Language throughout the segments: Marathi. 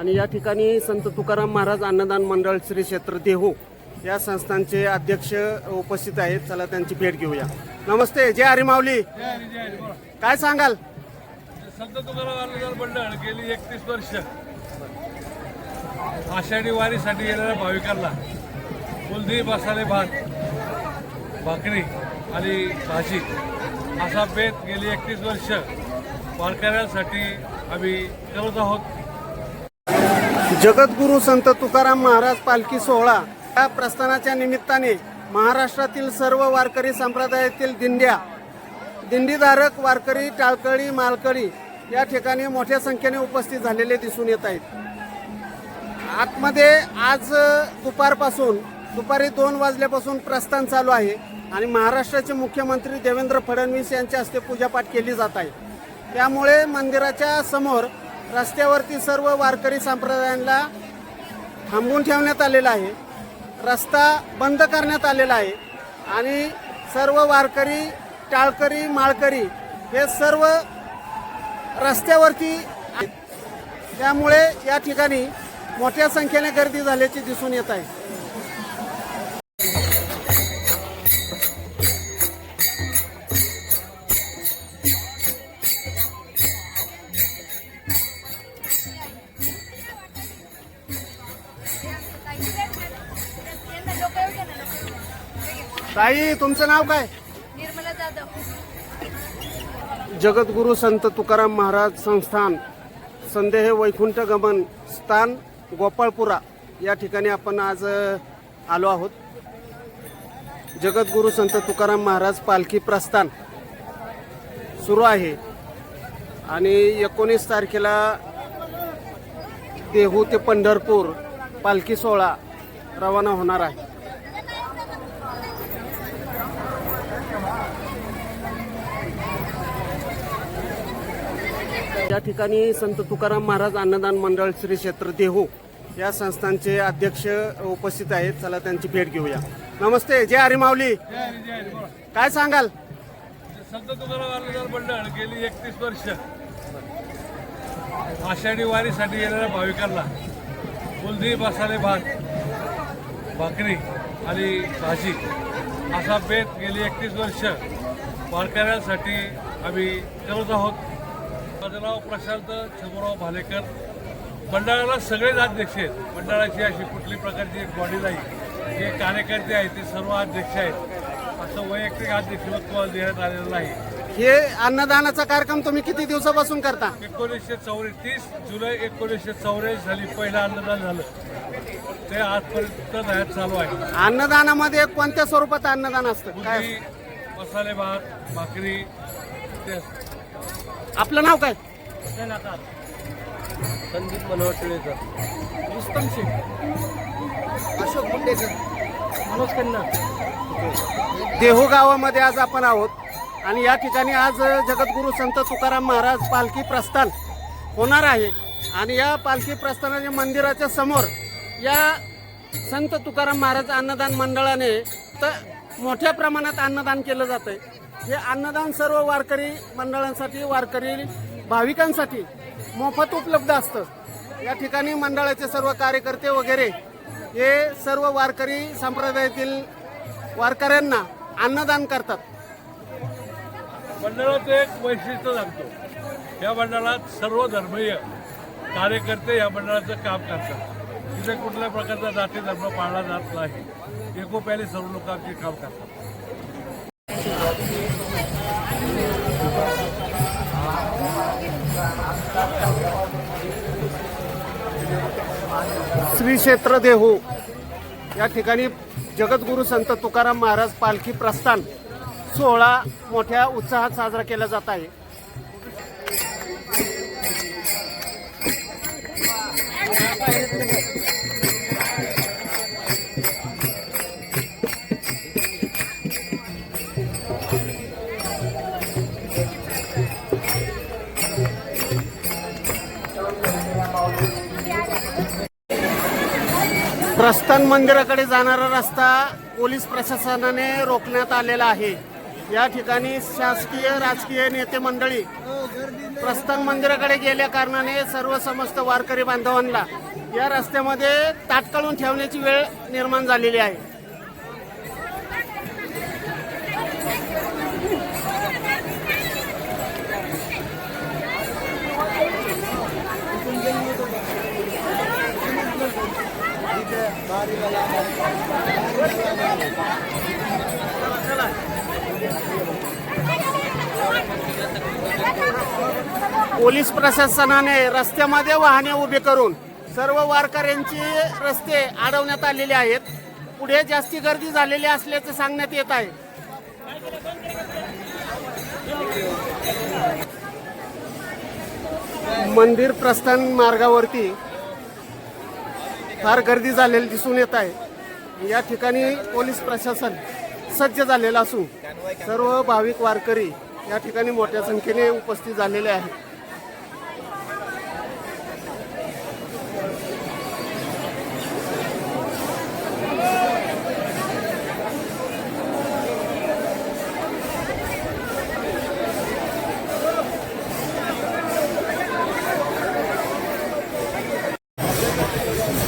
आणि या ठिकाणी संत तुकाराम महाराज अन्नदान मंडळ श्री क्षेत्र देहू या संस्थांचे अध्यक्ष उपस्थित आहेत. चला त्यांची भेट घेऊया. नमस्ते जय हरी माऊली. जय हरी, जय हरी, बोला. काय सांगाल? संत तुकाराम अन्नदान मंडळ गेली एकतीस वर्ष. आषाढी वारीसाठी येणाऱ्या भाविकांना कुलदी मसाले भात भाकरी आणि भाजी असा बेत गेली एकतीस वर्ष. वारकऱ्यांसाठी आम्ही करत आहोत. जगद्गुरु संत तुकाराम महाराज पालखी सोहळा या प्रस्थानाच्या निमित्ताने महाराष्ट्रातील सर्व वारकरी संप्रदायातील दिंड्या दिंडीधारक वारकरी टाळकळी मालकळी या ठिकाणी मोठ्या संख्येने उपस्थित झालेले दिसून येत आहेत. आतमध्ये आज दुपारपासून दुपारी दोन वाजल्यापासून प्रस्थान चालू आहे आणि महाराष्ट्राचे मुख्यमंत्री देवेंद्र फडणवीस यांच्या हस्ते पूजापाठ केली जात आहे. त्यामुळे मंदिराच्या समोर रस्त्यावरती सर्व वारकरी संप्रदायांना थांबवून ठेवण्यात आलेला आहे. रस्ता बंद करण्यात आलेला आहे आणि सर्व वारकरी टाळकरी माळकरी हे सर्व रस्त्यावरती त्यामुळे या ठिकाणी मोठ्या संख्येने गर्दी झाल्याची दिसून येत आहे. ताई तुमचं नाव काय? निर्मला जाधव. जगद्गुरु संत तुकाराम महाराज संस्थान संदेह वैकुंठ गमन स्थान गोपाळपुरा. या ठिकाणी आपण आज आलो आहोत. जगद्गुरु संत तुकाराम महाराज पालखी प्रस्थान सुरू आहे. आणि एकोणीस तारखेला देहू ते पंढरपूर पालखी सोहळा रवाना होणार आहे. ठिकाणी संत तुकाराम महाराज अन्नदान मंडळ श्री क्षेत्र देहू या संस्थांचे अध्यक्ष उपस्थित आहेत. चला त्यांची भेट घेऊया. नमस्ते जय हरी माऊली. काय सांगाल? संत तुकाराम अन्नदान मंडळ गेली एकतीस वर्ष. आषाढी वारीसाठी येणाऱ्या भाविकांना कुलदी मसाले भात भाकरी आणि भाजी असा बेत गेली एकतीस वर्ष. वारकऱ्यांसाठी आम्ही करत आहोत. माझं नाव प्रशांत छगुराव भालेकर. मंडळाला सगळेच अध्यक्ष आहेत. मंडळाची अशी कुठली प्रकारची एक बॉडी नाही. जे कार्यकर्ते आहेत ते सर्व अध्यक्ष आहेत. असं वैयक्तिक अध्यक्षत्व देण्यात आलेलं नाही. हे अन्नदानाचा कार्यक्रम तुम्ही किती दिवसापासून करता? एकोणीसशे चौतीस जुलै एकोणीसशे चौऱ्याऐंशी साली पहिलं अन्नदान झालं. ते आजपर्यंत चालू आहे. अन्नदानामध्ये कोणत्या स्वरूपात अन्नदान असतं? काय मसाले भात भाकरी ते आपलं नाव काय? संदीप मनोहर टिळेकर रुस्तम शेख. अशोक मुंडेकर. मनोज खन्ना. देहू गावामध्ये आज आपण आहोत. आणि या ठिकाणी आज जगद्गुरु संत तुकाराम महाराज पालखी प्रस्थान होणार आहे. आणि या पालखी प्रस्थानाच्या मंदिराच्या समोर या संत तुकाराम महाराज अन्नदान मंडळाने तर मोठ्या प्रमाणात अन्नदान केलं जातंय. हे अन्नदान सर्व वारकरी मंडळांसाठी वारकरी भाविकांसाठी मोफत उपलब्ध असतं. या ठिकाणी मंडळाचे सर्व कार्यकर्ते वगैरे हे सर्व वारकरी संप्रदायातील वारकऱ्यांना अन्नदान करतात. मंडळाचं एक वैशिष्ट्य सांगतो. या मंडळात सर्व धर्मीय कार्यकर्ते या मंडळाचं काम करतात. तिथे कुठल्या प्रकारचा जाती धर्म पाळला जात नाही. एकोप्याने सर्व लोकांचे काम करतात. श्री क्षेत्र देहू. या ठिकाणी जगद्गुरु संत तुकाराम महाराज पालखी प्रस्थान सोहळा मोठ्या उत्साहात साजरा केला जात आहे. प्रस्थान मंदिराकडे जाणारा रस्ता पोलीस प्रशासनाने रोखण्यात आलेला आहे. या ठिकाणी शासकीय राजकीय नेते मंडळी प्रस्थान मंदिराकडे गेल्या कारणाने सर्व समस्त वारकरी बांधवांना या रस्त्यामध्ये ताटकळून ठेवण्याची वेळ निर्माण झालेली आहे. पोलीस प्रशासनाने रस्त्यामध्ये वाहने उभे करून सर्व वारकऱ्यांची रस्ते अडवण्यात आलेले आहेत. पुढे जास्ती गर्दी झालेली असल्याचं सांगण्यात येत आहे. मंदिर प्रस्थान मार्गावरती फार गर्दी झालेली दिसून येत आहे. या ठिकाणी पोलीस प्रशासन सज्ज झालेलं असून सर्व भाविक वारकरी या ठिकाणी मोठ्या संख्येने उपस्थित झालेले आहेत.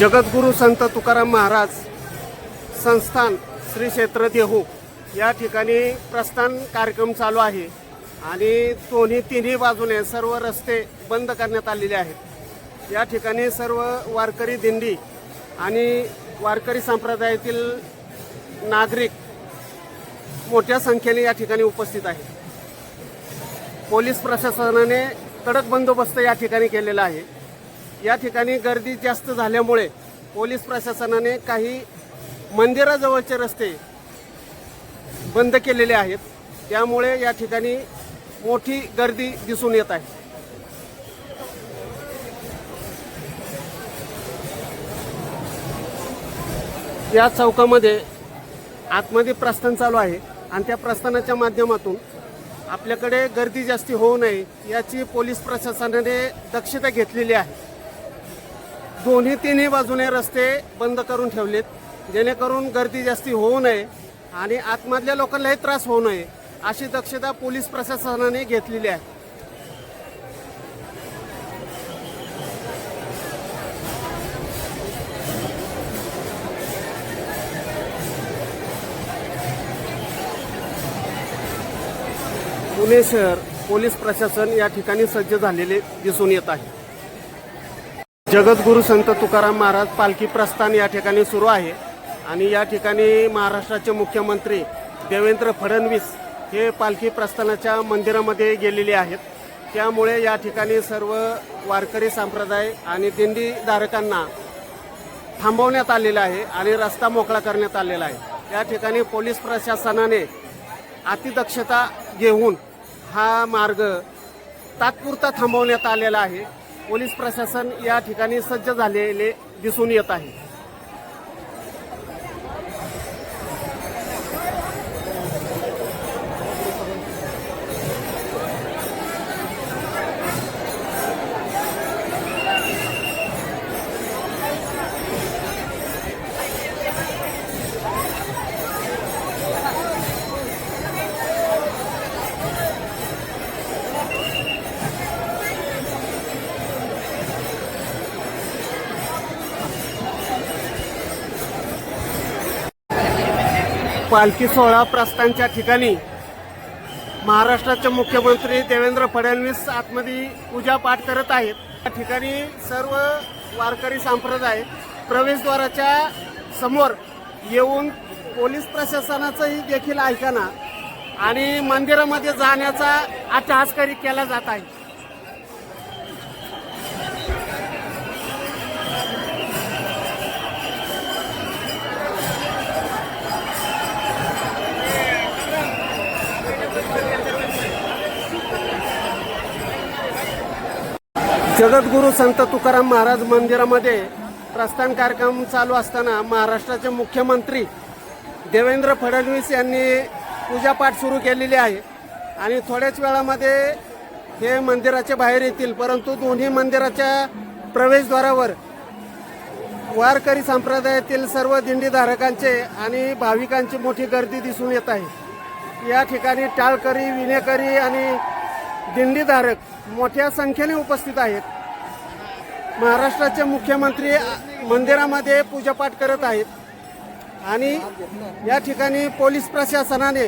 जगद्गुरू संत तुकाराम महाराज संस्थान श्री क्षेत्र देहू हो, या ठिकाणी प्रस्थान कार्यक्रम चालू आहे. आणि दोन्ही तिन्ही बाजूने सर्व रस्ते बंद करण्यात आलेले आहेत. या ठिकाणी सर्व वारकरी दिंडी आणि वारकरी संप्रदायातील नागरिक मोठ्या संख्येने या ठिकाणी उपस्थित आहेत. पोलीस प्रशासनाने कडक बंदोबस्त या ठिकाणी केलेला आहे. या ठिकाणी गर्दी जास्त झाल्यामुळे पोलीस प्रशासनाने काही मंदिराजवळचे रस्ते बंद केलेले आहेत. त्यामुळे या ठिकाणी मोठी गर्दी दिसून येत आहे. या चौकामध्ये आतमध्ये प्रस्थान चालू आहे आणि त्या प्रस्थानाच्या माध्यमातून आपल्याकडे गर्दी जास्ती होऊ नये याची पोलीस प्रशासनाने दक्षता घेतलेली आहे. दोन्ही तिन्ही बाजूने रस्ते बंद करून ठेवलेत. जेणेकरून गर्दी जास्ती होऊ नये आणि आतमधल्या लोकांनाही त्रास होऊ नये अशी दक्षता पोलीस प्रशासनाने घेतलेली आहे. पुणे शहर पोलीस प्रशासन या ठिकाणी सज्ज झालेले दिसून येत आहे. जगद्गुरु संत तुकाराम महाराज पालखी प्रस्थान या ठिकाणी सुरू आहे. आणि या ठिकाणी महाराष्ट्राचे मुख्यमंत्री देवेंद्र फडणवीस हे पालखी प्रस्थानाच्या मंदिरामध्ये गेलेले आहेत. त्यामुळे या ठिकाणी सर्व वारकरी संप्रदाय आणि दिंडीधारकांना थांबवण्यात आलेला आहे आणि रस्ता मोकळा करण्यात आलेला आहे. या ठिकाणी पोलीस प्रशासनाने अतिदक्षता घेऊन हा मार्ग तात्पुरता थांबवण्यात आलेला आहे. पोलीस प्रशासन या ठिकाणी सज्ज झालेले दिसून येत आहे. पालखी सोहळा प्रस्थानच्या ठिकाणी महाराष्ट्राचे मुख्यमंत्री देवेंद्र फडणवीस आतमध्ये पूजा पाठ करत आहेत. या ठिकाणी सर्व वारकरी संप्रदाय प्रवेशद्वाराच्या समोर येऊन पोलीस प्रशासनाचंही देखील ऐकाना आणि मंदिरामध्ये जाण्याचा अट्टहासकरी केला जात आहे. जगद्गुरू संत तुकाराम महाराज मंदिरामध्ये प्रस्थान कार्यक्रम चालू असताना महाराष्ट्राचे मुख्यमंत्री देवेंद्र फडणवीस यांनी पूजापाठ सुरू केलेली आहे. आणि थोड्याच वेळामध्ये हे मंदिराच्या बाहेर येतील परंतु दोन्ही मंदिराच्या प्रवेशद्वारावर वारकरी संप्रदायातील सर्व दिंडीधारकांचे आणि भाविकांची मोठी गर्दी दिसून येत आहे. या ठिकाणी टाळकरी विनेकरी आणि दिंडीधारक मोठ्या संख्येने उपस्थित आहेत. महाराष्ट्राचे मुख्यमंत्री मंदिरामध्ये पूजापाठ करत आहेत. आणि या ठिकाणी पोलीस प्रशासनाने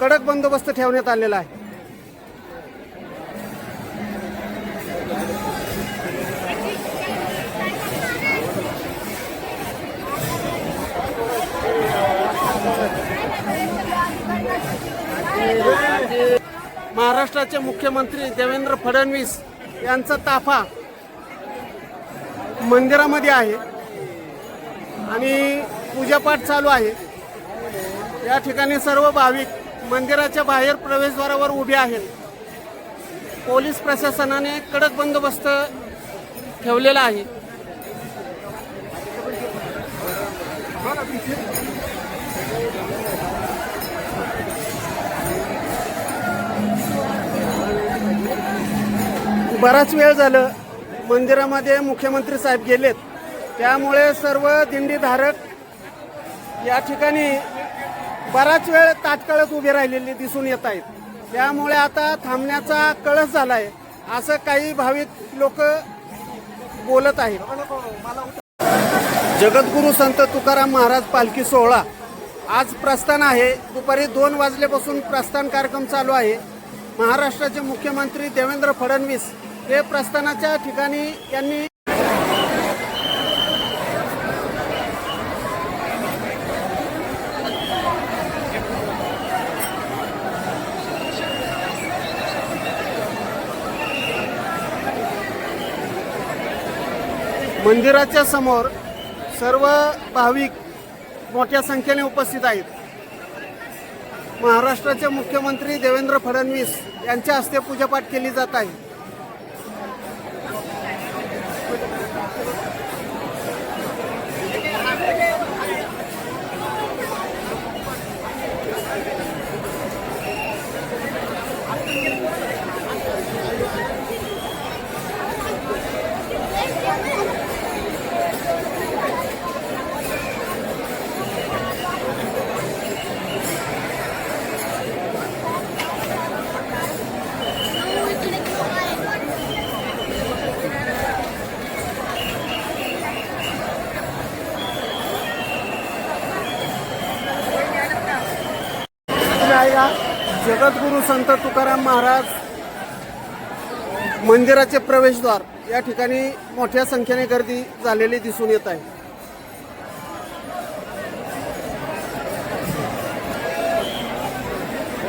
कडक बंदोबस्त ठेवण्यात आलेला आहे. महाराष्ट्राचे मुख्यमंत्री देवेंद्र फडणवीस यांचा ताफा मंदिरामध्ये आहे आणि पूजापाठ चालू आहे. या ठिकाणी सर्व भाविक मंदिराच्या बाहेर प्रवेशद्वारावर उभे आहेत. पोलीस प्रशासनाने कडक बंदोबस्त ठेवलेला आहे. बराच वेळ झालं. मंदिरामध्ये मुख्यमंत्री साहेब गेलेत. त्यामुळे सर्व दिंडीधारक या ठिकाणी बराच वेळ ताटकळत उभे राहिलेले दिसून येत आहेत. त्यामुळे आता थांबण्याचा कळस झालाय असं काही भाविक लोक बोलत आहेत. जगद्गुरु संत तुकाराम महाराज पालखी सोहळा आज प्रस्थान आहे. दुपारी दोन वाजल्यापासून प्रस्थान कार्यक्रम चालू आहे. महाराष्ट्राचे मुख्यमंत्री देवेंद्र फडणवीस हे प्रस्थानाच्या ठिकाणी यांनी मंदिराच्या समोर सर्व भाविक मोठ्या संख्येने उपस्थित आहेत. महाराष्ट्राचे मुख्यमंत्री देवेंद्र फडणवीस यांच्या हस्ते पूजापाठ केली जात आहे. गुरु संत तुकाराम महाराज मंदिराचे प्रवेशद्वार या ठिकाणी मोठ्या संख्येने गर्दी झालेली दिसून येत आहे.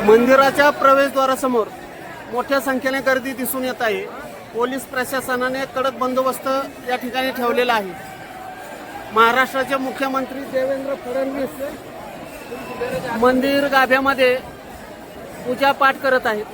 मंदिराच्या प्रवेशद्वारासमोर मोठ्या संख्येने गर्दी दिसून येत आहे. पोलीस प्रशासनाने कडक बंदोबस्त या ठिकाणी ठेवलेला आहे. महाराष्ट्राचे मुख्यमंत्री देवेंद्र फडणवीस मंदिर गाभ्यामध्ये पूजा पाठ करत आहेत.